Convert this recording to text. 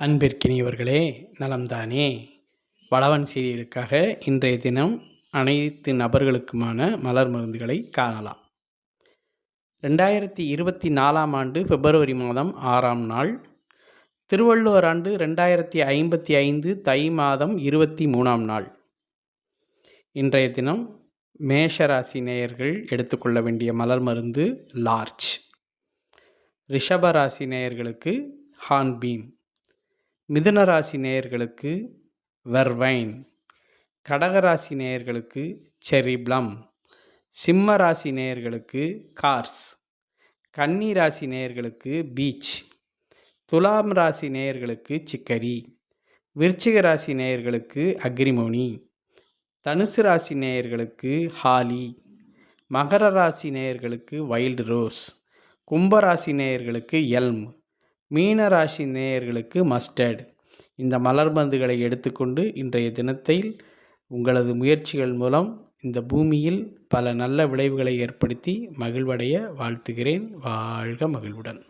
அன்பிற்கினியவர்களே நலம்தானே. வளவன் செய்திகளுக்காக இன்றைய தினம் அனைத்து நபர்களுக்குமான மலர் மருந்துகளை காணலாம். ரெண்டாயிரத்தி இருபத்தி நாலாம் ஆண்டு பிப்ரவரி மாதம் ஆறாம் நாள் திருவள்ளுவர் ஆண்டு ரெண்டாயிரத்தி ஐம்பத்தி ஐந்து தை மாதம் இருபத்தி மூணாம் நாள். இன்றைய தினம் மேஷராசி நேயர்கள் எடுத்துக்கொள்ள வேண்டிய மலர் மருந்து லார்ஜ். ரிஷபராசி நேயர்களுக்கு ஹான்பீம் மிதுனராசி நேயர்களுக்கு வெர்வைன். கடகராசி நேயர்களுக்கு செரிப்ளம். சிம்ம ராசி நேயர்களுக்கு கார்ஸ். கன்னி ராசி நேயர்களுக்கு பீச். துலாம் ராசி நேயர்களுக்கு சிக்கரி. விருச்சிக ராசி நேயர்களுக்கு அக்ரிமோனி. தனுசு ராசி நேயர்களுக்கு ஹாலி. மகர ராசி நேயர்களுக்கு வைல்டு ரோஸ். கும்பராசி நேயர்களுக்கு எல்ம். மீன ராசி நேயர்களுக்கு மஸ்டர்ட் இந்த மலர்பந்துகளை எடுத்துக்கொண்டு இன்றைய தினத்தில் உங்களது முயற்சிகள் மூலம் இந்த பூமியில் பல நல்ல விளைவுகளை ஏற்படுத்தி மகிழ்வடைய வாழ்த்துகிறேன். வாழ்க மகிழ்வுடன்.